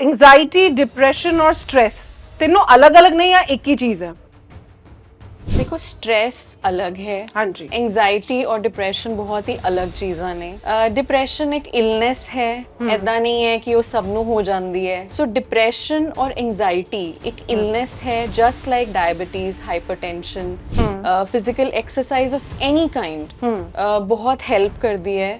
Anxiety depression ਔਰ stress ਤਿੰਨੋਂ ਅਲੱਗ-ਅਲੱਗ ਨਹੀਂ ਆ ਇੱਕ ਹੀ ਚੀਜ਼ ਹੈ ਦੇਖੋ ਸਟ्रेस ਅਲੱਗ ਹੈ। ਹਾਂਜੀ। ਐਂਜ਼ਾਇਟੀ ਔਰ ਡਿਪਰੈਸ਼ਨ ਬਹੁਤ ਹੀ ਅਲੱਗ ਚੀਜ਼ਾਂ ਨੇ। ਡਿਪਰੈਸ਼ਨ ਇੱਕ ਇਲਨੈਸ ਹੈ। ਐਦਾਂ ਨਹੀਂ ਹੈ ਕਿ ਉਹ ਸਭ ਨੂੰ ਹੋ ਜਾਂਦੀ ਹੈ। ਸੋ ਡਿਪਰੈਸ਼ਨ ਔਰ ਐਂਜ਼ਾਇਟੀ ਇੱਕ ਇਲਨੈਸ ਹੈ just like diabetes hypertension physical exercise of any kind ਬਹੁਤ ਹੈਲਪ ਕਰਦੀ ਹੈ।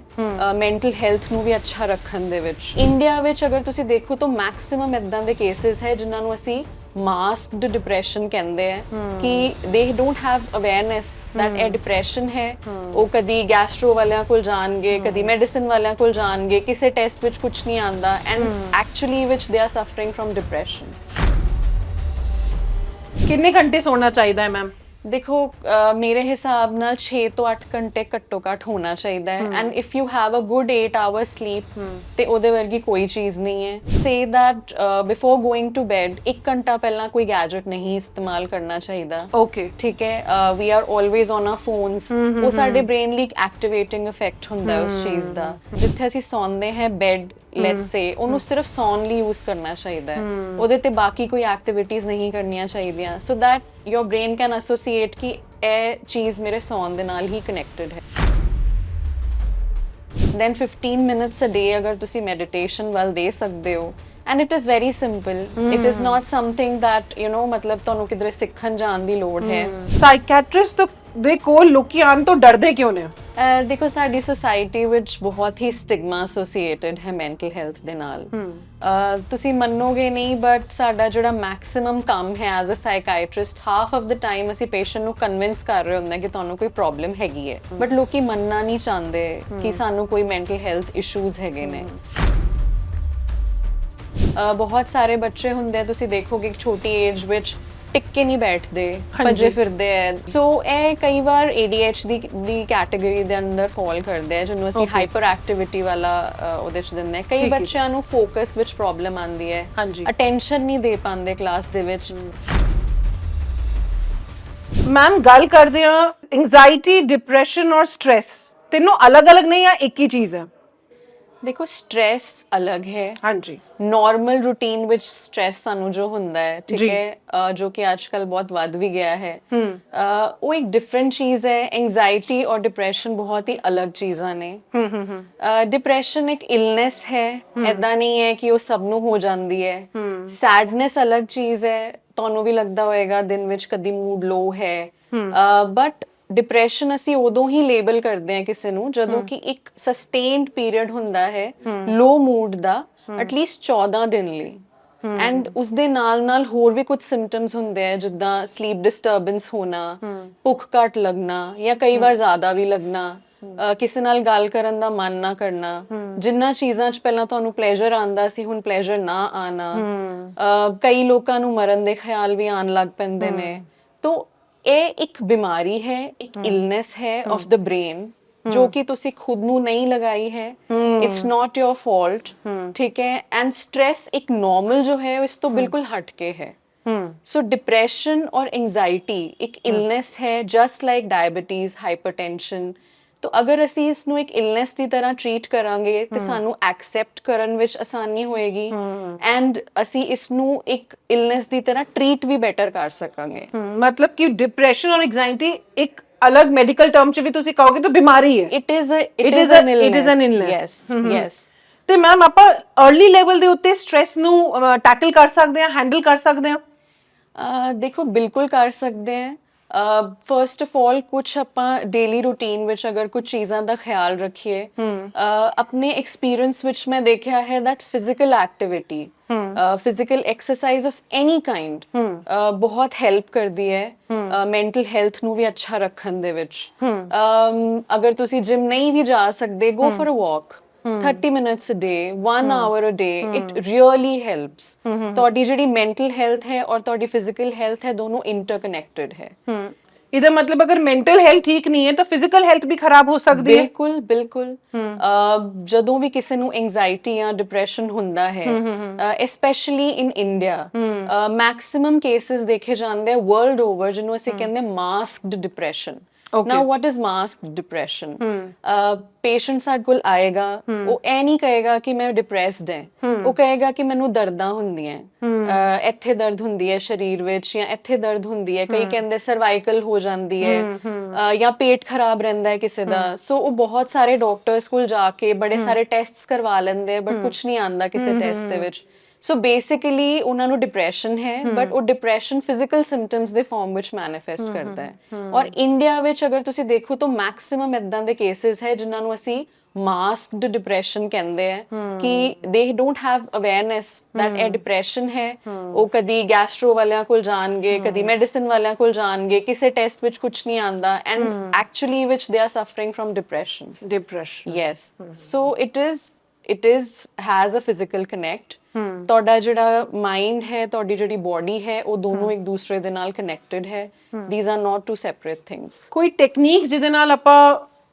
ਮੈਂਟਲ ਹੈਲਥ ਨੂੰ ਵੀ ਅੱਛਾ ਰੱਖਣ ਦੇ ਵਿੱਚ। ਇੰਡੀਆ ਵਿੱਚ ਅਗਰ ਤੁਸੀਂ ਦੇਖੋ ਤਾਂ ਮੈਕਸਿਮਮ ਇਦਾਂ ਦੇ ਕੇਸਿਸ ਹੈ ਜਿਨ੍ਹਾਂ ਨੂੰ ਅਸੀਂ ਮਾਸਕਡ ਡਿਪਰੈਸ਼ਨ ਕਹਿੰਦੇ ਆ ਕਿ they don't have awareness that ਇਹ ਡਿਪਰੈਸ਼ਨ ਹੈ ਉਹ ਕਦੀ ਗੈਸਟ੍ਰੋ ਵਾਲਿਆਂ ਕੋਲ ਜਾਣਗੇ ਕਦੀ ਮੈਡੀਸਿਨ ਵਾਲਿਆਂ ਕੋਲ ਜਾਣਗੇ ਕਿਸੇ ਟੈਸਟ ਵਿੱਚ ਕੁਝ ਨਹੀਂ ਆਂਦਾ and actually which they are suffering from depression ਕਿੰਨੇ ਘੰਟੇ ਸੋਣਾ ਚਾਹੀਦਾ ਹੈ ਮੈਮ ਦੇਖੋ ਅਹ ਮੇਰੇ ਹਿਸਾਬ ਨਾਲ 6 ਤੋਂ 8 ਘੰਟੇ ਘੱਟੋ ਘੱਟ ਹੋਣਾ ਚਾਹੀਦਾ ਹੈ। And if you have a good 8 hour sleep ਤੇ ਉਹਦੇ ਵਰਗੀ ਕੋਈ ਚੀਜ਼ ਨਹੀਂ ਹੈ। Say that before going to bed 1 ਘੰਟਾ ਪਹਿਲਾਂ ਕੋਈ ਗੈਜਟ ਨਹੀਂ ਇਸਤੇਮਾਲ ਕਰਨਾ ਚਾਹੀਦਾ। ਓਕੇ ਠੀਕ ਹੈ? We are always on a phones ਉਹ ਸਾਡੇ ਬ੍ਰੇਨ ਲਈ ਐਕਟੀਵੇਟਿੰਗ ਇਫੈਕਟ ਹੁੰਦਾ ਹੈ ਉਸ ਚੀਜ਼ ਦਾ। ਜਿੱਥੇ ਅਸੀਂ ਸੌਂਦੇ ਹਾਂ ਬੈੱਡ ਲੈਟਸ ਸੇ ਉਹਨੂੰ ਸਿਰਫ ਸੌਣ ਲਈ ਯੂਜ਼ ਕਰਨਾ ਚਾਹੀਦਾ ਹੈ। ਉਹਦੇ ਤੇ ਬਾਕੀ ਕੋਈ ਐਕਟੀਵਿਟੀਜ਼ ਨਹੀਂ ਕਰਨੀਆਂ ਚਾਹੀਦੀਆਂ। ਸੋ that your brain can associate ਕਿ ਇਹ ਚੀਜ਼ ਮੇਰੇ ਸੌਣ ਦੇ ਨਾਲ ਹੀ ਕਨੈਕਟਡ ਹੈ। Then 15 minutes a day ਅਗਰ ਤੁਸੀਂ meditation ਵੱਲ ਦੇ ਸਕਦੇ ਹੋ। And it is very simple. It is not something that you know ਮਤਲਬ ਤੁਹਾਨੂੰ ਕਿਧਰੇ ਸਿੱਖਣ ਜਾਣ ਦੀ ਲੋੜ ਹੈ। ਸਾਈਕੈਟ੍ਰਿਸਟ ਦੇ ਕੋਲ ਲੋਕੀ ਆਉਣ ਤੋਂ ਡਰਦੇ ਕਿਉਂ ਨੇ? ਅਹ ਦੇਖੋ ਸਾਡੀ ਸੋਸਾਇਟੀ ਵਿੱਚ ਬਹੁਤ ਹੀ ਸਟਿਗਮਾ ਐਸੋਸੀਏਟਡ ਹੈ ਮੈਂਟਲ ਹੈਲਥ ਦੇ ਨਾਲ। ਅਹ ਤੁਸੀਂ ਮੰਨੋਗੇ ਨਹੀਂ ਬਟ ਸਾਡਾ ਜਿਹੜਾ ਮੈਕਸਿਮਮ ਕੰਮ ਹੈ as a psychiatrist half of the time ਅਸੀਂ ਪੇਸ਼ੈਂਟ ਨੂੰ ਕਨਵਿੰਸ ਕਰ ਰਹੇ ਹੁੰਦੇ ਹਾਂ ਕਿ ਤੁਹਾਨੂੰ ਕੋਈ ਪ੍ਰੋਬਲਮ ਹੈਗੀ ਹੈ। ਬਟ ਲੋਕੀ ਮੰਨਣਾ ਨਹੀਂ ਚਾਹੁੰਦੇ ਕਿ ਸਾਨੂੰ ਕੋਈ ਮੈਂਟਲ ਹੈਲਥ ਇਸ਼ੂਜ਼ ਹੈਗੇ ਨੇ। ਅਹ ਬਹੁਤ ਸਾਰੇ ਬੱਚੇ ਹੁੰਦੇ ਆ ਤੁਸੀਂ ਦੇਖੋਗੇ ਇੱਕ ਛੋਟੀ ਏਜ ਵਿੱਚ ਟਿੱਕੇ ਨਹੀਂ ਬੈਠਦੇ ਭੱਜੇ ਫਿਰਦੇ ਐ। ਸੋ ਇਹ ਕਈ ਵਾਰ ADHD ਦੀ ਦੀ ਕੈਟਾਗਰੀ ਦੇ ਅੰਦਰ ਫਾਲ ਕਰਦੇ ਆ ਜਿਹਨੂੰ ਅਸੀਂ ਹਾਈਪਰ ਐਕਟੀਵਿਟੀ ਵਾਲਾ ਉਹਦੇ ਚ ਦਿੰਦੇ ਆ ਕਈ। ਬੱਚਿਆਂ ਨੂੰ ਫੋਕਸ ਵਿੱਚ ਪ੍ਰੋਬਲਮ ਆਉਂਦੀ ਹੈ ਹਾਂਜੀ। ਅਟੈਂਸ਼ਨ ਨਹੀਂ ਦੇ ਪਾਉਂਦੇ ਕਲਾਸ ਦੇ ਵਿੱਚ। ਮੈਮ ਗੱਲ ਕਰਦੇ ਆ ਐਂਜ਼ਾਇਟੀ ਡਿਪਰੈਸ਼ਨ ਔਰ ਸਟ्रेस ਤਿੰਨੋਂ ਅਲੱਗ-ਅਲੱਗ ਨਹੀਂ ਆ ਇੱਕ ਹੀ ਚੀਜ਼ ਹੈ ਦੇਖੋ ਸਟ्रेस ਅਲੱਗ ਹੈ ਹਾਂਜੀ ਨਾਰਮਲ ਰੂਟੀਨ ਵਿੱਚ ਸਟ्रेस ਸਾਨੂੰ ਜੋ ਹੁੰਦਾ ਹੈ ਠੀਕ ਹੈ ਜੋ ਕਿ ਅੱਜਕੱਲ ਬਹੁਤ ਵੱਧ ਵੀ ਗਿਆ ਹੈ ਉਹ ਇੱਕ ਡਿਫਰੈਂਟ ਚੀਜ਼ ਹੈ ਐਂਗਜ਼ਾਇਟੀ ਔਰ ਡਿਪਰੈਸ਼ਨ ਬਹੁਤ ਹੀ ਅਲੱਗ ਚੀਜ਼ਾਂ ਨੇ ਡਿਪਰੈਸ਼ਨ ਇੱਕ ਇਲਨੈਸ ਹੈ ਐਦਾਂ ਨਹੀਂ ਹੈ ਕਿ ਉਹ ਸਭ ਨੂੰ ਹੋ ਜਾਂਦੀ ਹੈ ਸੈਡਨੈਸ ਅਲੱਗ ਚੀਜ਼ ਹੈ ਤੁਹਾਨੂੰ ਵੀ ਲੱਗਦਾ ਹੋਵੇਗਾ ਦਿਨ ਵਿੱਚ ਕਦੀ ਮੂਡ ਲੋ ਹੈ ਬਟ ਡਿਪਰੈਸ਼ਨ ਅਸੀਂ ਉਦੋਂ ਹੀ ਲੇਬਲ ਕਰਦੇ ਹਾਂ ਕਿਸੇ ਨੂੰ ਜਦੋਂ ਕਿ ਇੱਕ ਸਸਟੇਨਡ ਪੀਰੀਅਡ ਹੁੰਦਾ ਹੈ ਲੋ ਮੂਡ ਦਾ ਐਟਲੀਸਟ 14 ਦਿਨ ਲਈ। ਐਂਡ ਉਸ ਦੇ ਨਾਲ ਨਾਲ ਹੋਰ ਵੀ ਕੁਝ ਸਿੰਪਟਮਸ ਹੁੰਦੇ ਆ ਜਿੱਦਾਂ ਸਲੀਪ ਡਿਸਟਰਬੈਂਸ ਹੋਣਾ ਭੁੱਖ ਘੱਟ ਲੱਗਣਾ ਜਾਂ ਕਈ ਵਾਰ ਜ਼ਿਆਦਾ ਵੀ ਲੱਗਣਾ ਕਿਸੇ ਨਾਲ ਗੱਲ ਕਰਨ ਦਾ ਮਨ ਨਾ ਕਰਨਾ ਜਿੰਨਾ ਚੀਜ਼ਾਂ 'ਚ ਪਹਿਲਾਂ ਤੁਹਾਨੂੰ ਪਲੇਜ਼ਰ ਆਂਦਾ ਸੀ ਹੁਣ ਪਲੇਜ਼ਰ ਨਾ ਆਣਾ ਕਈ ਲੋਕਾਂ ਨੂੰ ਮਰਨ ਦੇ ਖਿਆਲ ਵੀ ਆਣ ਲੱਗ ਪੈਂਦੇ ਨੇ। ਤੋਂ ਇਹ ਇੱਕ ਬਿਮਾਰੀ ਹੈ ਇੱਕ ਇਲਨੈਸ ਹੈ ਆਫ ਦ ਬ੍ਰੇਨ ਜੋ ਕਿ ਤੁਸੀਂ ਖੁਦ ਨੂੰ ਨਹੀਂ ਲਗਾਈ ਹੈ ਇਟਸ ਨਾਟ ਯੋਰ ਫਾਲਟ ਠੀਕ ਹੈ ਐਂਡ ਸਟ्रेस ਇੱਕ ਨਾਰਮਲ ਜੋ ਹੈ ਇਸ ਤੋਂ ਬਿਲਕੁਲ ਹਟ ਕੇ ਹੈ ਹੂੰ ਸੋ ਡਿਪਰੈਸ਼ਨ ਔਰ ਐਂਜ਼ਾਇਟੀ ਇੱਕ ਇਲਨੈਸ ਹੈ ਜਸਟ ਲਾਈਕ ਡਾਇਬੀਟੀਜ਼ ਹਾਈਪਰਟੈਂਸ਼ਨ ਤਾਂ ਅਗਰ ਅਸੀਂ ਇਸ ਨੂੰ ਇੱਕ ਇਲਨੈਸ ਦੀ ਤਰ੍ਹਾਂ ਟ੍ਰੀਟ ਕਰਾਂਗੇ ਤੇ ਸਾਨੂੰ ਐਕਸੈਪਟ ਕਰਨ ਵਿੱਚ ਆਸਾਨੀ ਹੋਏਗੀ ਐਂਡ ਅਸੀਂ ਇਸ ਨੂੰ ਇੱਕ ਇਲਨੈਸ ਦੀ ਤਰ੍ਹਾਂ ਟ੍ਰੀਟ ਵੀ ਬੈਟਰ ਕਰ ਸਕਾਂਗੇ। ਮਤਲਬ ਕਿ ਡਿਪਰੈਸ਼ਨ ਔਰ ਐਂਗਜ਼ਾਇਟੀ ਇੱਕ ਅਲੱਗ ਮੈਡੀਕਲ ਟਰਮ ਚ ਵੀ ਤੁਸੀਂ ਕਹੋਗੇ ਤਾਂ ਬਿਮਾਰੀ ਹੈ। It is it is an it is an illness yes yes ਤੇ ਮੈਮ ਆਪਾਂ अर्ਲੀ ਲੈਵਲ ਦੇ ਉੱਤੇ ਸਟ्रेस ਨੂੰ ਟੈਕਲ ਕਰ ਸਕਦੇ ਹਾਂ ਹੈਂਡਲ ਕਰ ਸਕਦੇ ਹਾਂ। ਦੇਖੋ ਬਿਲਕੁਲ ਕਰ ਸਕਦੇ ਆ ਫਰਸਟ ਆਫ ਆਲ ਕੁਝ ਆਪਾਂ ਡੇਲੀ ਰੂਟੀਨ ਵਿੱਚ ਅਗਰ ਕੁਝ ਚੀਜ਼ਾਂ ਦਾ ਖਿਆਲ ਰੱਖੀਏ ਆਪਣੇ ਐਕਸਪੀਰੀਅੰਸ ਵਿੱਚ ਮੈਂ ਦੇਖਿਆ ਹੈ that physical activity physical exercise of any kind ਬਹੁਤ ਹੈਲਪ ਕਰਦੀ ਹੈ। ਮੈਂਟਲ ਹੈਲਥ ਨੂੰ ਵੀ ਅੱਛਾ ਰੱਖਣ ਦੇ ਵਿੱਚ। ਅਗਰ ਤੁਸੀਂ ਜਿਮ ਨਹੀਂ ਵੀ ਜਾ ਸਕਦੇ go for a walk 30 minutes a day 1 hour a day it really helps ਤੁਹਾਡੀ ਜਿਹੜੀ ਮੈਂਟਲ ਹੈਲਥ ਹੈ ਔਰ ਤੁਹਾਡੀ ਫਿਜ਼ੀਕਲ ਹੈਲਥ ਹੈ ਦੋਨੋਂ ਇੰਟਰਕਨੈਕਟਡ ਹੈ ਇਹਦਾ ਮਤਲਬ ਅਗਰ ਮੈਂਟਲ ਹੈਲਥ ਠੀਕ ਨਹੀਂ ਹੈ ਤਾਂ ਫਿਜ਼ੀਕਲ ਹੈਲਥ ਵੀ ਖਰਾਬ ਹੋ ਸਕਦੀ ਹੈ ਬਿਲਕੁਲ ਬਿਲਕੁਲ ਜਦੋਂ ਵੀ ਕਿਸੇ ਨੂੰ ਐਂਜ਼ਾਇਟੀ ਜਾਂ ਡਿਪਰੈਸ਼ਨ ਹੁੰਦਾ ਹੈ specially in India maximum cases ਦੇਖੇ ਜਾਂਦੇ ਆ ਵਰਲਡ ਓਵਰ ਜਿਹਨੂੰ ਅਸੀਂ ਕਹਿੰਦੇ masked depression. Now what is mask depression patient ਸਾਡੇ ਕੋਲ ਆਏਗਾ ਉਹ ਇਹ ਨਹੀਂ ਕਹੇਗਾ ਕਿ ਮੈਂ ਡਿਪਰੈਸਡ ਹਾਂ। ਉਹ ਕਹੇਗਾ ਕਿ ਮੈਨੂੰ ਦਰਦਾਂ ਹੁੰਦੀਆਂ ਅਹ, ਇੱਥੇ ਦਰਦ ਹੁੰਦੀ ਹੈ ਸਰੀਰ ਵਿੱਚ ਜਾਂ ਇੱਥੇ ਦਰਦ ਹੁੰਦੀ ਹੈ। ਕਈ ਕਹਿੰਦੇ ਸਰਵਾਈਕਲ ਹੋ ਜਾਂਦੀ ਹੈ। ਜਾਂ ਪੇਟ ਖਰਾਬ ਰਹਿੰਦਾ ਹੈ ਕਿਸੇ ਦਾ। ਸੋ ਉਹ ਬਹੁਤ ਸਾਰੇ ਡਾਕਟਰਸ ਕੋਲ ਜਾ ਕੇ ਬੜੇ ਸਾਰੇ ਟੈਸਟਸ ਕਰਵਾ ਲੈਂਦੇ ਬਟ ਕੁਝ ਨਹੀਂ ਆਂਦਾ ਕਿਸੇ ਟੈਸਟ ਦੇ ਵਿੱਚ। ਸੋ ਬੇਸਿਕਲੀ ਉਹਨਾਂ ਨੂੰ ਡਿਪਰੈਸ਼ਨ ਹੈ ਬਟ ਉਹ ਡਿਪਰੈਸ਼ਨ ਫਿਜ਼ੀਕਲ ਸਿੰਪਟਮਸ ਦੇ ਫਾਰਮ ਵਿੱਚ ਮੈਨੀਫੈਸਟ ਕਰਦਾ ਹੈ। ਔਰ ਇੰਡੀਆ ਵਿੱਚ ਅਗਰ ਤੁਸੀਂ ਦੇਖੋ ਤਾਂ ਮੈਕਸਿਮਮ ਇਦਾਂ ਦੇ ਕੇਸਿਸ ਹੈ ਜਿਨ੍ਹਾਂ ਨੂੰ ਅਸੀਂ ਮਾਸਕਡ ਡਿਪਰੈਸ਼ਨ ਕਹਿੰਦੇ ਆ ਕਿ they don't have awareness that ਇਹ ਡਿਪਰੈਸ਼ਨ ਹੈ। ਉਹ ਕਦੀ ਗੈਸਟ੍ਰੋ ਵਾਲਿਆਂ ਕੋਲ ਜਾਣਗੇ ਕਦੀ ਮੈਡੀਸਿਨ ਵਾਲਿਆਂ ਕੋਲ ਜਾਣਗੇ ਕਿਸੇ ਟੈਸਟ ਵਿੱਚ ਕੁਝ ਨਹੀਂ ਆਂਦਾ and actually which they are suffering from depression depression yes so it is it is has a physical connect. ਤੁਹਾਡਾ ਜਿਹੜਾ ਮਾਈਂਡ ਹੈ ਤੁਹਾਡੀ ਜਿਹੜੀ ਬਾਡੀ ਹੈ ਉਹ ਦੋਨੋਂ ਇੱਕ ਦੂਸਰੇ ਦੇ ਨਾਲ ਕਨੈਕਟਡ ਹੈ। These are not two separate things. ਕੋਈ ਟੈਕਨੀਕ ਜਿਹਦੇ ਨਾਲ ਆਪਾਂ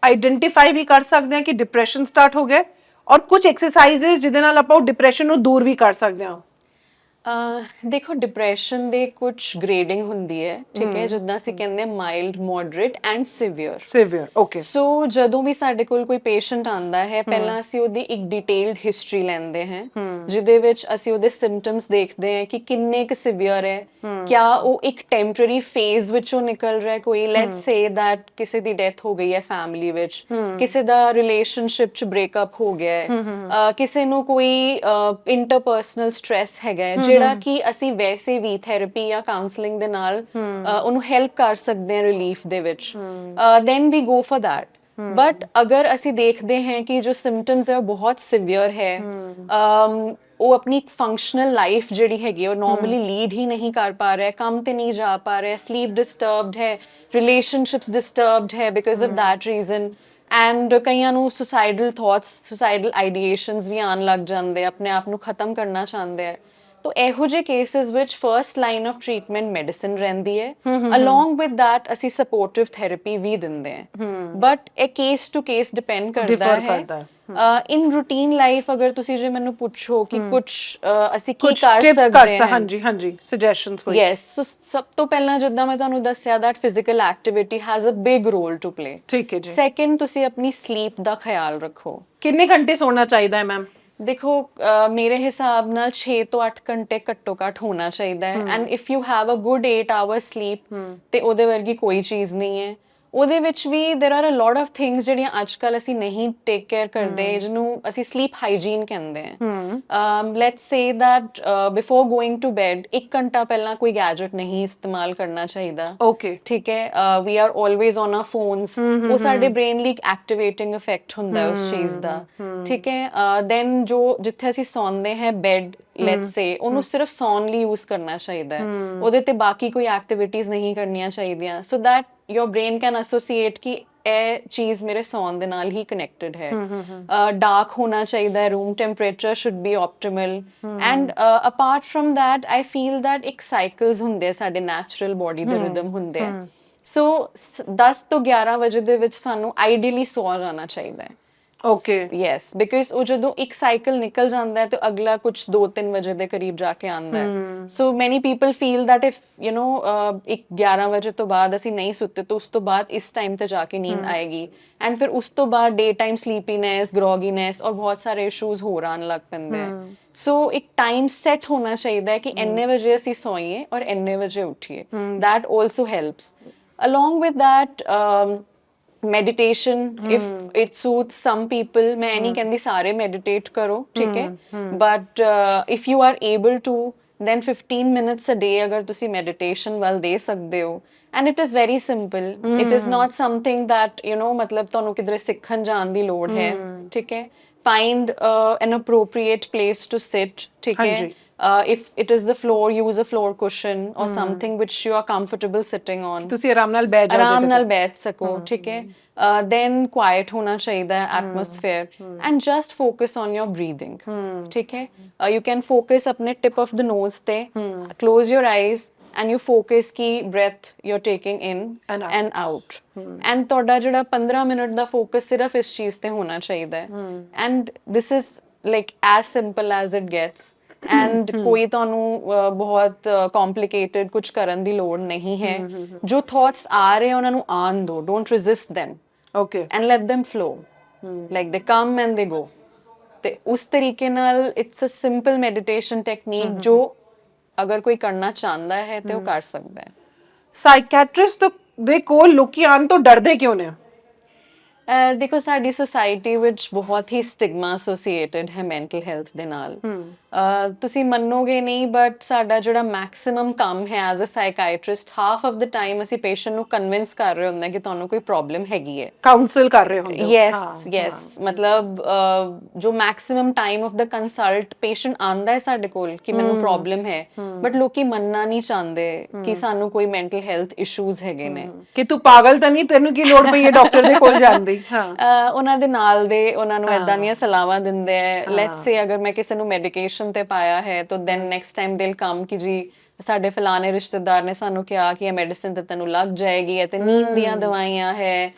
ਆਈਡੈਂਟੀਫਾਈ ਵੀ ਕਰ ਸਕਦੇ ਹਾਂ ਕਿ ਡਿਪਰੈਸ਼ਨ ਸਟਾਰਟ ਹੋ ਗਿਆ ਔਰ ਕੁਝ ਐਕਸਰਸਾਈਜ਼ਸ ਜਿਹਦੇ ਨਾਲ ਆਪਾਂ ਉਹ ਡਿਪਰੈਸ਼ਨ ਨੂੰ ਦੂਰ ਵੀ ਕਰ ਸਕਦੇ ਹਾਂ। ਦੇਖੋ ਡਿਪਰੈਸ਼ਨ ਦੇ ਕੁਝ ਗ੍ਰੇਡਿੰਗ ਹੁੰਦੀ ਹੈ ਠੀਕ ਹੈ ਜਿੱਦਾਂ ਅਸੀਂ ਕਹਿੰਦੇ mild moderate and severe severe okay so ਜਦੋਂ ਵੀ ਸਾਡੇ ਕੋਲ ਕੋਈ ਪੇਸ਼ੈਂਟ ਆਂਦਾ ਹੈ ਪਹਿਲਾਂ ਅਸੀਂ ਉਹਦੀ ਇੱਕ ਡਿਟੇਲਡ ਹਿਸਟਰੀ ਲੈਂਦੇ ਹਾਂ ਜਿਹਦੇ ਵਿੱਚ ਅਸੀਂ ਉਹਦੇ ਸਿੰਪਟਮਸ ਦੇਖਦੇ ਹਾਂ ਕਿ ਕਿੰਨੇ ਕੁ ਸਿਵੀਅਰ ਹੈ ਕਿਆ ਉਹ ਇੱਕ ਟੈਂਪਰੇਰੀ ਫੇਜ਼ ਵਿੱਚੋਂ ਨਿਕਲ ਰਿਹਾ ਕੋਈ ਲੈਟਸ ਸੇ that ਕਿਸੇ ਦੀ ਡੈਥ ਹੋ ਗਈ ਹੈ ਫੈਮਿਲੀ ਵਿੱਚ ਕਿਸੇ ਦਾ ਰਿਲੇਸ਼ਨਸ਼ਿਪ ਚ ਬ੍ਰੇਕਅਪ ਹੋ ਗਿਆ ਹੈ ਕਿਸੇ ਨੂੰ ਕੋਈ ਇੰਟਰਪਰਸਨਲ ਸਟ्रेस ਹੈਗਾ ਹੈ ਜਿਹੜਾ ਕਿ ਅਸੀਂ ਵੈਸੇ ਵੀ ਥੈਰੇਪੀ ਜਾਂ ਕਾਉਂਸਲਿੰਗ ਦੇ ਨਾਲ ਉਹਨੂੰ ਹੈਲਪ ਕਰ ਸਕਦੇ ਹਾਂ ਰਿਲੀਫ ਦੇ ਵਿੱਚ। Then we go for that but ਅਗਰ ਅਸੀਂ ਦੇਖਦੇ ਹਾਂ ਕਿ ਜੋ ਸਿੰਪਟਮਸ ਹੈ ਬਹੁਤ ਸਿਵੀਅਰ ਹੈ ਉਹ ਆਪਣੀ ਫੰਕਸ਼ਨਲ ਲਾਈਫ ਜਿਹੜੀ ਹੈਗੀ ਉਹ ਨਾਰਮਲੀ ਲੀਡ ਹੀ ਨਹੀਂ ਕਰ ਪਾ ਰਿਹਾ ਕੰਮ ਤੇ ਨਹੀਂ ਜਾ ਪਾ ਰਿਹਾ ਸਲੀਪ ਡਿਸਟਰਬਡ ਹੈ ਰਿਲੇਸ਼ਨਸ਼ਿਪਸ ਡਿਸਟਰਬਡ ਹੈ because of that reason and ਕਈਆਂ ਨੂੰ ਸੁਸਾਈਡਲ ਥਾਟਸ ਸੁਸਾਈਡਲ ਆਈਡੀਏਸ਼ਨਸ ਵੀ ਆਉਣ ਲੱਗ ਜਾਂਦੇ ਆਪਣੇ ਆਪ ਨੂੰ ਖਤਮ ਕਰਨਾ ਚਾਹੁੰਦੇ ਆ। ਤੋ ਇਹੋ ਜਿਹੇ ਕੇਸਿਸ ਵਿੱਚ first line of treatment medicine ਰਹਿੰਦੀ ਹੈ। ਅਲੋਂਗ ਵਿਦ that ਅਸੀਂ ਸਪੋਰਟਿਵ ਥੈਰੇਪੀ ਵੀ ਦਿੰਦੇ ਹਾਂ। ਬਟ ਇਹ ਕੇਸ ਟੂ ਕੇਸ ਡਿਪੈਂਡ ਕਰਦਾ ਹੈ। ਇਨ ਰੂਟੀਨ ਲਾਈਫ ਅਗਰ ਤੁਸੀਂ ਜੇ ਮੈਨੂੰ ਪੁੱਛੋ ਕਿ ਕੁਝ ਅਸੀਂ ਕੀ ਕਰ ਸਕਦੇ ਹਾਂ ਹਾਂਜੀ ਹਾਂਜੀ ਸੁਜੈਸ਼ਨਸ ਕੋਈ ਯੈਸ ਸੋ ਸਭ ਤੋਂ ਪਹਿਲਾਂ ਜਿੱਦਾਂ ਮੈਂ ਤੁਹਾਨੂੰ ਦੱਸਿਆ that physical activity has a big role to play ਠੀਕ ਹੈ ਜੀ। ਸੈਕਿੰਡ ਤੁਸੀਂ ਆਪਣੀ ਸਲੀਪ ਦਾ ਖਿਆਲ ਰੱਖੋ। ਕਿੰਨੇ ਘੰਟੇ ਸੋਣਾ ਚਾਹੀਦਾ ਹੈ ਮੈਮ ਦੇਖੋ ਅਹ, ਮੇਰੇ ਹਿਸਾਬ ਨਾਲ 6 ਤੋਂ 8 ਘੰਟੇ ਘੱਟੋ ਘੱਟ ਹੋਣਾ ਚਾਹੀਦਾ ਹੈ। And if you have a good 8 hour sleep ਤੇ ਉਹਦੇ ਵਰਗੀ ਕੋਈ ਚੀਜ਼ ਨਹੀਂ ਹੈ। ਉਹਦੇ ਵਿੱਚ ਵੀ there are a lot of things ਜਿਹੜੀਆਂ ਅੱਜਕੱਲ ਅਸੀਂ ਨਹੀਂ ਟੇਕ ਕੇਅਰ ਕਰਦੇ ਜਿਹਨੂੰ ਅਸੀਂ ਸਲੀਪ ਹਾਈਜੀਨ ਕਹਿੰਦੇ ਹਾਂ। Let's say that before going to bed 1 ਘੰਟਾ ਪਹਿਲਾਂ ਕੋਈ ਗੈਜਟ ਨਹੀਂ ਇਸਤੇਮਾਲ ਕਰਨਾ ਚਾਹੀਦਾ। ਓਕੇ ਠੀਕ ਹੈ we are always on a phones ਉਹ ਸਾਡੇ ਬ੍ਰੇਨ ਲਈ ਐਕਟੀਵੇਟਿੰਗ ਇਫੈਕਟ ਹੁੰਦਾ ਉਸ ਚੀਜ਼ ਦਾ। ਠੀਕ ਹੈ ਦੈਨ ਜੋ ਜਿੱਥੇ ਅਸੀਂ ਸੌਂਦੇ ਹਾਂ ਬੈੱਡ ਲੈਟਸ ਸੇ ਉਹਨੂੰ ਸਿਰਫ ਸੌਣ ਲਈ ਯੂਜ਼ ਕਰਨਾ ਚਾਹੀਦਾ ਹੈ। ਉਹਦੇ ਤੇ ਬਾਕੀ ਕੋਈ ਐਕਟੀਵਿਟੀਜ਼ ਨਹੀਂ ਕਰਨੀਆਂ ਚਾਹੀਦੀਆਂ। ਸੋ that your brain can associate ਕਿ ਇਹ ਚੀਜ਼ ਮੇਰੇ ਸੌਣ ਦੇ ਨਾਲ ਹੀ ਕਨੈਕਟਡ ਹੈ ਡਾਰਕ ਹੋਣਾ ਚਾਹੀਦਾ ਹੈ room temperature should be optimal and apart from that i feel that ਇੱਕ ਸਾਈਕਲਸ ਹੁੰਦੇ ਸਾਡੇ ਨੈਚੁਰਲ ਬਾਡੀ ਦੇ ਰਿਦਮ ਹੁੰਦੇ ਸੋ 10 ਤੋਂ 11 ਵਜੇ ਦੇ ਵਿੱਚ ਸਾਨੂੰ ਆਈਡੀਅਲੀ ਸੌ ਜਾਣਾ ਚਾਹੀਦਾ ਹੈ Okay. ਯੈਸ ਬਿਕਾਜ਼ ਉਹ ਜਦੋਂ ਇੱਕ ਸਾਈਕਲ ਨਿਕਲ ਜਾਂਦਾ ਹੈ ਤੇ ਅਗਲਾ ਕੁਝ 2-3 ਵਜੇ ਦੇ ਕਰੀਬ ਜਾ ਕੇ ਆਉਂਦਾ ਹੈ। So many people feel if you know uh, ਇੱਕ 11 ਵਜੇ ਤੋਂ ਬਾਅਦ ਅਸੀਂ ਨਹੀਂ ਸੁੱਤੇ ਤਾਂ ਉਸ ਤੋਂ ਬਾਅਦ ਇਸ ਟਾਈਮ ਤੇ ਜਾ ਕੇ ਨੀਂਦ ਆਏਗੀ। ਐਂਡ ਫਿਰ ਉਸ ਤੋਂ ਬਾਅਦ ਡੇ ਟਾਈਮ ਸਲੀਪੀਨੈਸ ਗ੍ਰੋਗੀਨੈਸ ਔਰ ਬਹੁਤ ਸਾਰੇ ਇਸ਼ੂਜ਼ ਹੋਰ ਆਉਣ ਲੱਗ ਪੈਂਦੇ ਆ ਸੋ ਇੱਕ ਟਾਈਮ ਸੈੱਟ ਹੋਣਾ ਚਾਹੀਦਾ ਹੈ ਕਿ ਇੰਨੇ ਵਜੇ ਅਸੀਂ ਸੋਈਏ ਔਰ ਇੰਨੇ ਵਜੇ ਉੱਠੀਏ। that also helps along with that um, meditation if it suits some people ਮੈਂ ਇਹ ਨਹੀਂ ਕਹਿੰਦੀ ਸਾਰੇ meditate ਕਰੋ ਠੀਕ ਹੈ but uh, if you are able to then 15 minutes a day ਅਗਰ ਤੁਸੀਂ meditation ਵੱਲ ਦੇ ਸਕਦੇ ਹੋ and it is very simple it is not something that you know ਮਤਲਬ ਤੁਹਾਨੂੰ ਕਿਧਰੇ ਸਿੱਖਣ ਜਾਣ ਦੀ ਲੋੜ ਹੈ ਠੀਕ ਹੈ find uh, an appropriate place to sit ਠੀਕ ਹੈ। Uh, if it is the floor use a floor cushion or something which you are comfortable sitting on. ਤੁਸੀਂ ਆਰਾਮ ਨਾਲ ਬੈਠ ਜਾਓ ਆਰਾਮ ਜਿਹਦੇ ਨਾਲ ਬੈਠ ਸਕੋ ਠੀਕ ਹੈ ਦੈਨ ਕੁਆਇਟ ਹੋਣਾ ਚਾਹੀਦਾ ਹੈ atmosphere and just focus on your breathing ਠੀਕ ਹੈ ਯੂ ਕੈਨ ਫੋਕਸ ਆਪਣੇ ਟਿਪ ਆਫ ਦ ਨੋਜ਼ ਤੇ close your eyes and you focus Ki breath you are taking in And out. And out and ਤੁਹਾਡਾ ਜਿਹੜਾ 15 minute ਦਾ focus ਸਿਰਫ ਇਸ ਚੀਜ਼ ਤੇ ਹੋਣਾ ਚਾਹੀਦਾ ਹੈ and this is like as simple as it gets and ਕੋਈ ਤੁਹਾਨੂੰ ਬਹੁਤ ਕੰਪਲਿਕੇਟਡ ਕੁਝ ਕਰਨ ਦੀ ਲੋੜ ਨਹੀਂ ਹੈ। ਜੋ ਥਾਟਸ ਆ ਰਹੇ ਉਹਨਾਂ ਨੂੰ ਆਣ ਦਿਓ don't resist them okay and let them flow like they come and they go ਤੇ ਉਸ ਤਰੀਕੇ ਨਾਲ it's a simple meditation technique ਜੋ ਅਗਰ ਕੋਈ ਕਰਨਾ ਚਾਹੁੰਦਾ ਹੈ ਤੇ ਉਹ ਕਰ ਸਕਦਾ ਹੈ। ਸਾਈਕੈਟ੍ਰਿਸਟ ਦੇ ਕੋਲ ਲੋਕੀ ਆਉਣ ਤੋਂ ਡਰਦੇ ਕਿਉਂ ਨੇ? ਦੇਖੋ ਸਾਡੀ ਸੋਸਾਇਟੀ ਵਿੱਚ ਬਹੁਤ ਹੀ ਸਟਿਗਮਾ ਐਸੋਸੀਏਟਡ ਹੈ ਮੈਂਟਲ ਹੈਲਥ ਦੇ ਨਾਲ। ਤੁਸੀਂ ਮੰਨੋਗੇ ਨਹੀਂ ਬਟ ਸਾਡਾ ਜਿਹੜਾ ਮੈਕਸਿਮਮ ਕੰਮ ਹੈ as a psychiatrist half of the time ਅਸੀਂ ਪੇਸ਼ੈਂਟ ਨੂੰ ਕਨਵਿੰਸ ਕਰ ਰਹੇ ਹੁੰਦੇ ਕਿ ਤੁਹਾਨੂੰ ਕੋਈ ਪ੍ਰੋਬਲਮ ਹੈਗੀ ਹੈ। ਕਾਉਂਸਲ ਕਰ ਰਹੇ ਹੁੰਦੇ ਯੈਸ ਯੈਸ ਮਤਲਬ ਜੋ ਮੈਕਸਿਮਮ ਟਾਈਮ ਆਫ ਦਾ ਕੰਸਲਟ ਪੇਸ਼ੈਂਟ ਆਂਦਾ ਹੈ ਸਾਡੇ ਕੋਲ ਕਿ ਮੈਨੂੰ ਪ੍ਰੋਬਲਮ ਹੈ ਬਟ ਲੋਕੀ ਮੰਨਣਾ ਨਹੀਂ ਚਾਹੁੰਦੇ ਕਿ ਸਾਨੂੰ ਕੋਈ ਮੈਂਟਲ ਹੈਲਥ ਇਸ਼ੂਜ਼ ਹੈਗੇ ਨੇ। ਕਿ ਤੂੰ ਪਾਗਲ ਤਾਂ ਨਹੀਂ ਤੈਨੂੰ ਕੀ ਲੋੜ ਪਈ ਹੈ ਡਾਕਟਰ ਦੇ ਕੋਲ ਜਾਣ ਦੀ ਹਾਂ ਅਹ, ਉਹਨਾਂ ਦੇ ਨਾਲ ਦੇ ਉਹਨਾਂ ਨੂੰ ਇਦਾਂ ਦੀਆਂ ਸਲਾਹਾਂ ਦਿੰਦੇ ਆ ਲੈਟਸ ਸੇ ਅਗਰ ਮੈਂ ਕਿਸੇ ਨੂੰ ਮੈਡੀਕੇਸ਼ਨ ਤੇ ਪਾਇਆ ਹੈ ਤਾਂ ਦੈਨ ਨੈਕਸਟ ਟਾਈਮ ਦਿਲ ਕਮ ਕਿ ਜੀ ਸਾਡੇ ਫਲਾਣੇ ਰਿਸ਼ਤੇਦਾਰ ਨੇ ਸਾਨੂੰ ਕਿਹਾ ਕਿ ਇਹ ਮੈਡੀਸਿਨ ਤੇ ਤੈਨੂੰ ਲੱਗ ਜਾਏਗੀ ਇਹ ਤੇ ਨੀਂਦ ਦੀਆਂ ਦਵਾਈਆਂ ਹੈ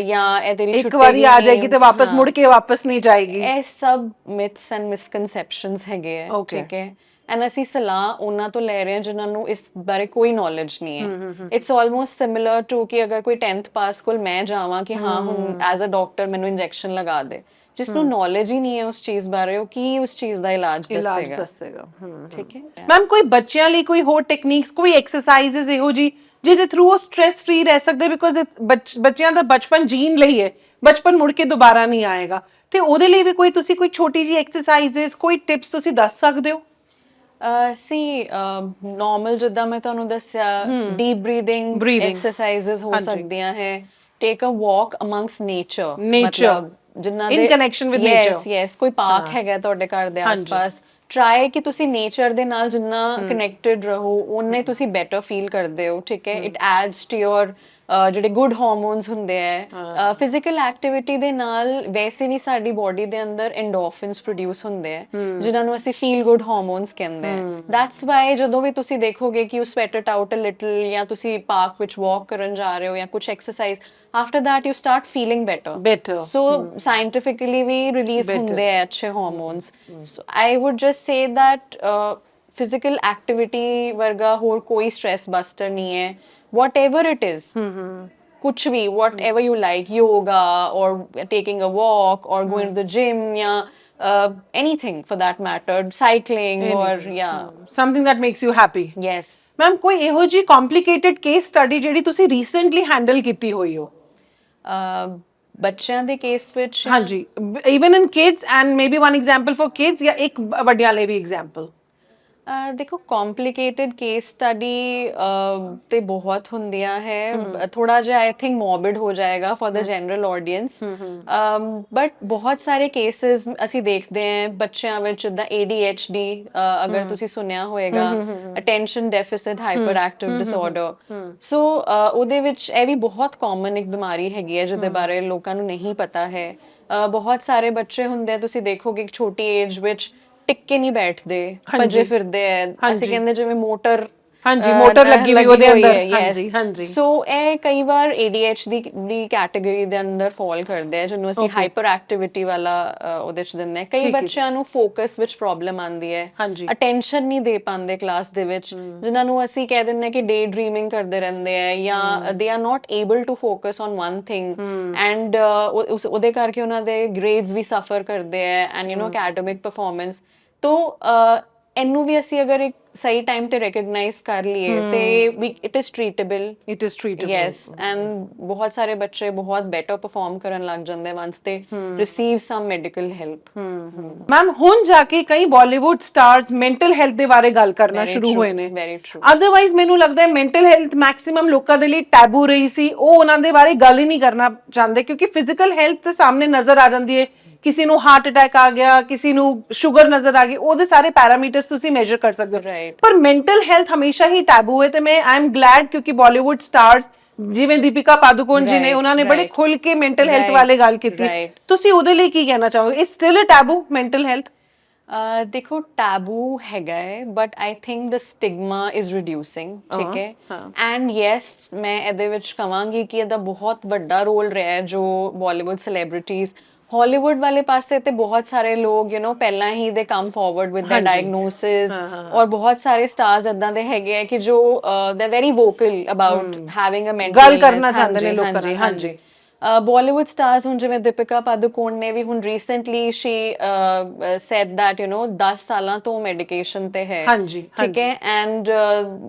ਜਾਂ ਇਹ ਤੇਰੀ ਇੱਕ ਛੁੱਟੀ ਵਾਰੀ ਆ ਦੀ ਜਾਏਗੀ ਤੇ ਵਾਪਸ। ਮੁੜ ਕੇ ਵਾਪਸ ਨਹੀਂ ਜਾਏਗੀ ਇਹ ਸਭ ਮਿਥਸ ਐਂਡ ਮਿਸਕਨਸੈਪਸ਼ਨਸ ਹੈਗੇ. ਠੀਕ ਹੈ ਐਂਡ ਅਸੀਂ ਸਲਾਹ ਉਹਨਾਂ ਤੋਂ ਲੈ ਰਹੇ ਹਾਂ ਜਿਨ੍ਹਾਂ ਨੂੰ ਇਸ ਬਾਰੇ ਕੋਈ ਨੌਲੇਜ ਨਹੀਂ ਹੈ। ਇਟਸ ਆਲਮੋਸਟ ਸਿਮਿਲਰ ਟੂ ਕਿ ਅਗਰ ਕੋਈ 10th ਪਾਸ ਕੋਲ ਮੈਂ ਜਾਵਾਂ ਕਿ ਹਾਂ ਹੁਣ ਐਜ਼ ਅ ਡਾਕਟਰ ਮੈਨੂੰ ਇੰਜੈਕਸ਼ਨ ਲਗਾ ਦੇ। ਜਿਸ ਨੂੰ ਨੌਲੇਜ ਹੀ ਨਹੀਂ ਹੈ ਉਸ ਚੀਜ਼ ਬਾਰੇ ਉਹ ਕੀ ਉਸ ਚੀਜ਼ ਦਾ ਇਲਾਜ ਇਲਾਜ ਦੱਸੇਗਾ? ਦੱਸੇਗਾ। ਹਮ ਠੀਕ ਹੈ? ਮੈਮ ਕੋਈ ਬੱਚਿਆਂ ਲਈ ਕੋਈ ਹੋਰ ਟੈਕਨੀਕਸ ਕੋਈ ਐਕਸਰਸਾਈਜ਼ਸ ਇਹੋ ਜੀ ਜਿਹਦੇ ਥਰੂ ਉਹ ਸਟ्रेस ਫ੍ਰੀ ਰਹਿ ਸਕਦੇ ਬਿਕੋਜ਼ ਬੱਚਿਆਂ ਦਾ ਬਚਪਨ ਜੀਣ ਲਈ ਹੈ। ਬਚਪਨ ਮੁੜ ਕੇ ਦੁਬਾਰਾ ਨਹੀਂ ਆਏਗਾ। ਤੇ ਉਹਦੇ ਲਈ ਵੀ ਕੋਈ ਤੁਸੀਂ ਕੋਈ ਛੋਟੀ ਜੀ ਐਕਸਰਸਾਈਜ਼ਸ ਕੋਈ ਟਿਪਸ ਤੁਸੀਂ ਦੱਸ ਸਕਦੇ ਹੋ? ਸੀ ਨਾਰਮਲ ਜਿੱਦਾਂ ਮੈਂ ਤੁਹਾਨੂੰ ਦੱਸਿਆ ਡੀਪ ਬਰੀਥਿੰਗ. ਐਕਸਰਸਾਈਜ਼ਸ ਹੋ। ਸਕਦੀਆਂ ਹੈ take a walk amongst nature Nature. ਜਿੰਨਾ In connection with nature. Yes yes ਕੋਈ ਪਾਰਕ ਹੈਗਾ ਤੁਹਾਡੇ ਘਰ ਦੇ ਆਸ-ਪਾਸ ਟਰਾਈ ਕਿ ਤੁਸੀਂ ਨੇਚਰ ਦੇ ਨਾਲ ਜਿੰਨਾ ਕਨੈਕਟਡ ਰਹੋ ਉਹਨੇ ਤੁਸੀਂ ਬੈਟਰ ਫੀਲ ਕਰਦੇ ਹੋ ਠੀਕ ਹੈ? ਇਟ ਐਡਸ ਟੂ ਯੋਰ ਜਿਹੜੇ ਗੁੱਡ ਹਾਰਮੋਨਸ ਹੁੰਦੇ ਆ ਫਿਜ਼ੀਕਲ ਐਕਟੀਵਿਟੀ ਦੇ ਨਾਲ ਵੈਸੇ ਵੀ ਸਾਡੀ ਬਾਡੀ ਦੇ ਅੰਦਰ ਐਂਡੋਰਫਿਨਸ ਪ੍ਰੋਡਿਊਸ ਹੁੰਦੇ ਆ ਜਿਨ੍ਹਾਂ ਨੂੰ ਅਸੀਂ ਫੀਲ ਗੁੱਡ ਹਾਰਮੋਨਸ ਕਹਿੰਦੇ ਆ ਦੈਟਸ ਵਾਈ ਜਦੋਂ ਵੀ ਤੁਸੀਂ ਦੇਖੋਗੇ ਕਿ you sweated out a little ਜਾਂ ਤੁਸੀਂ ਪਾਰਕ ਵਿੱਚ ਵਾਕ ਕਰਨ ਜਾ ਰਹੇ ਹੋ ਜਾਂ ਕੁਝ exercise after that you start feeling better Better. So scientifically we release ਹੁੰਦੇ ਆ ਅੱਛੇ hormones so I would just say that physical activity ਵਰਗਾ ਹੋਰ ਕੋਈ ਸਟ्रेस ਬਸਟਰ ਨਹੀਂ ਹੈ whatever it is ਕੁਛ ਵੀ whatever you like yoga or taking a walk or going to the gym ਜਾਂ uh, anything for that matter cycling or yeah something that makes you happy yes ma'am ਕੋਈ ਇਹੋ ਜੀ complicated case study ਜਿਹੜੀ ਤੁਸੀਂ recently handle ਕੀਤੀ ਹੋਈ ਹੋ uh, ਬੱਚਿਆਂ ਦੇ ਕੇਸ ਵਿੱਚ ਹਾਂਜੀ even in kids and maybe one example for kids ਜਾਂ ਇੱਕ ਵੱਡਿਆਂ ਲਈ ਵੀ ਐਗਜ਼ਾਮਪਲ ਦੇਖੋ ਕੰਪਲਿਕੇਟਿਡ ਕੇਸ ਸਟੱਡੀ ਤੇ ਬਹੁਤ ਹੁੰਦੀਆਂ ਹੈ। ਥੋੜਾ ਜਿਹਾ ਆਈ ਥਿੰਕ ਮੋਬਿਡ ਹੋ ਜਾਏਗਾ for the general audience but ਬਹੁਤ ਸਾਰੇ ਕੇਸਸ ਅਸੀਂ ਦੇਖਦੇ ਹਾਂ ਬੱਚਿਆਂ ਵਿੱਚ ਜਿੱਦਾਂ ADHD ਅਗਰ ਤੁਸੀਂ ਸੁਣਿਆ ਹੋਵੇਗਾ attention deficit hyperactive disorder so ਉਹਦੇ ਵਿੱਚ ਇਹ ਵੀ ਬਹੁਤ ਕਾਮਨ ਇੱਕ ਬਿਮਾਰੀ ਹੈਗੀ ਹੈ ਜਿਹਦੇ ਬਾਰੇ ਲੋਕਾਂ ਨੂੰ ਨਹੀਂ ਪਤਾ ਹੈ। ਬਹੁਤ ਸਾਰੇ ਬੱਚੇ ਹੁੰਦੇ ਤੁਸੀਂ ਦੇਖੋਗੇ ਇੱਕ ਛੋਟੀ ਏਜ ਵਿੱਚ ਟਿੱਕੇ ਨਹੀਂ ਬੈਠਦੇ ਭੱਜੇ ਫਿਰਦੇ ਆ ਅਸੀਂ ਕਹਿੰਦੇ ਜਿਵੇਂ ਮੋਟਰ ਹਾਂਜੀ, ਅਹ, ਲੱਗੀ ਹੋਈ ਉਹਦੇ ਅੰਦਰ। ਹਾਂਜੀ, ਹਾਂਜੀ। ਸੋ ਇਹ ਕਈ ਵਾਰ ADHD ਦੀ ਕੈਟਾਗਰੀ ਦੇ ਅੰਦਰ ਫਾਲ ਕਰਦੇ ਆ ਜਿਹਨੂੰ ਅਸੀਂ ਹਾਈਪਰ ਐਕਟੀਵਿਟੀ ਵਾਲਾ ਉਹਦੇ ਚ ਦਿੰਦੇ ਆ। ਕਈ। ਬੱਚਿਆਂ ਨੂੰ ਫੋਕਸ ਵਿੱਚ ਪ੍ਰੋਬਲਮ ਆਂਦੀ ਹੈ। ਹਾਂਜੀ। ਅਟੈਂਸ਼ਨ ਨਹੀਂ ਦੇ ਪਾਉਂਦੇ ਕਲਾਸ ਦੇ ਵਿੱਚ ਜਿਨ੍ਹਾਂ ਨੂੰ ਅਸੀਂ ਕਹਿ ਦਿੰਦੇ ਆ ਕਿ ਡੇ ਡ੍ਰੀਮਿੰਗ ਕਰਦੇ ਰਹਿੰਦੇ ਆ ਜਾਂ they are not able to focus on one thing and ਉਹਦੇ ਕਰਕੇ ਉਹਨਾਂ ਦੇ ਗ੍ਰੇਡਸ ਵੀ ਸਫਰ ਕਰਦੇ ਆ and you know academic performance ਤੋ ਇਹਨੂੰ ਵੀ ਅਸੀਂ ਅਗਰ ਇੱਕ ਸਹੀ ਟਾਈਮ ਤੇ ਰੈਕਗਨਾਈਜ਼ ਕਰ ਲਈਏ ਤੇ it is treatable it is treatable yes and ਬਹੁਤ ਸਾਰੇ ਬੱਚੇ ਬਹੁਤ ਬੈਟਰ ਪਰਫਾਰਮ ਕਰਨ ਲੱਗ ਜਾਂਦੇ ਵਾਂਸ ਤੇ receive some medical help ma'am ਹੁਣ ਜਾ ਕੇ ਕਈ ਬਾਲੀਵੁੱਡ ਸਟਾਰਸ ਮੈਂਟਲ ਹੈਲਥ ਦੇ ਬਾਰੇ ਗੱਲ ਕਰਨਾ ਸ਼ੁਰੂ ਹੋਏ ਨੇ। very true. ਅਦਰਵਾਈਜ਼ ਮੈਨੂੰ ਲੱਗਦਾ ਹੈ ਮੈਂਟਲ ਹੈਲਥ ਮੈਕਸਿਮਮ ਲੋਕਾਂ ਦੇ ਲਈ ਟੈਬੂ ਰਹੀ ਸੀ। ਉਹ ਉਹਨਾਂ ਦੇ ਬਾਰੇ ਗੱਲ ਹੀ ਨਹੀਂ ਕਰਨਾ ਚਾਹੁੰਦੇ ਕਿਉਂਕਿ ਫਿਜ਼ੀਕਲ ਹੈਲਥ ਤੇ ਸਾਹਮਣੇ ਨਜ਼ਰ ਆ ਜਾਂਦੀ ਹੈ। ਕਿਸੇ ਨੂੰ ਹਾਰਟ ਅਟੈਕ ਆ ਗਿਆ ਕਿਸੇ ਨੂੰ ਸ਼ੂਗਰ ਨਜ਼ਰ ਆ ਗਈ ਉਹਦੇ ਸਾਰੇ ਪੈਰਾਮੀਟਰਸ ਤੁਸੀਂ ਮੇਜ਼ਰ ਕਰ ਸਕਦੇ ਹੋ. ਪਰ ਮੈਂਟਲ ਹੈਲਥ ਹਮੇਸ਼ਾ ਹੀ ਟੈਬੂ ਹੈ ਤੇ ਮੈਂ ਆਈ ਐਮ ਗਲੈਡ ਕਿਉਂਕਿ ਬਾਲੀਵੁੱਡ ਸਟਾਰਸ ਜਿਵੇਂ ਦੀਪਿਕਾ ਪਾਦੂਕੋਣ ਜੀ ਨੇ ਉਹਨਾਂ ਨੇ ਬੜੇ. ਖੁੱਲ ਕੇ ਮੈਂਟਲ ਹੈਲਥ ਵਾਲੇ ਗੱਲ ਕੀਤੀ. ਤੁਸੀਂ ਉਹਦੇ ਲਈ ਕੀ ਕਹਿਣਾ ਚਾਹੋਗੇ it's still a taboo mental health ਦੇਖੋ ਟੈਬੂ ਹੈਗਾ ਹੈ but I think the stigma is reducing ਠੀਕ ਹੈ ਐਂਡ ਯੈਸ ਮੈਂ ਇਹਦੇ ਵਿੱਚ ਕਵਾਂਗੀ ਕਿ ਇਹਦਾ ਬਹੁਤ ਵੱਡਾ ਰੋਲ ਰਿਹਾ ਹੈ ਜੋ ਬਾਲੀਵੁੱਡ ਸੈਲੀਬ੍ਰਿਟੀਜ਼ ਹਾਲੀਵੁੱਡ ਵਾਲੇ ਪਾਸੇ ਤੇ ਬਹੁਤ ਸਾਰੇ ਲੋਕ ਯੂ نو ਪਹਿਲਾਂ ਹੀ they come forward with their diagnosis ਔਰ ਬਹੁਤ ਸਾਰੇ ਸਟਾਰਸ ਇਦਾਂ ਦੇ ਹੈਗੇ ਆ ਕਿ ਜੋ they very vocal about having a mental ਗੱਲ ਕਰਨਾ ਚਾਹੁੰਦੇ ਨੇ ਲੋਕਾਂ ਨਾਲ, ਹਾਂਜੀ ਬਾਲੀਵੁੱਡ ਸਟਾਰਸ ਹੁਣ ਜਿਵੇਂ ਦੀਪਿਕਾ ਪਾਦੂਕੋਣ ਨੇ ਵੀ ਹੁਣ recently she said that you know 10 ਸਾਲਾਂ ਤੋਂ ਮੈਡੀਕੇਸ਼ਨ ਤੇ ਹੈ। ਹਾਂਜੀ, ਠੀਕ ਹੈ? And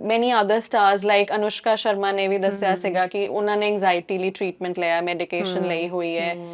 many other stars like Anushka Sharma ਨੇ ਵੀ ਦੱਸਿਆ ਸੀਗਾ ਕਿ ਉਹਨਾਂ ਨੇ ਐਂਜ਼ਾਈਟੀ ਲਈ ਟ੍ਰੀਟਮੈਂਟ ਲਿਆ ਮੈਡੀਕੇਸ਼ਨ ਲਈ ਹੋਈ ਹੈ।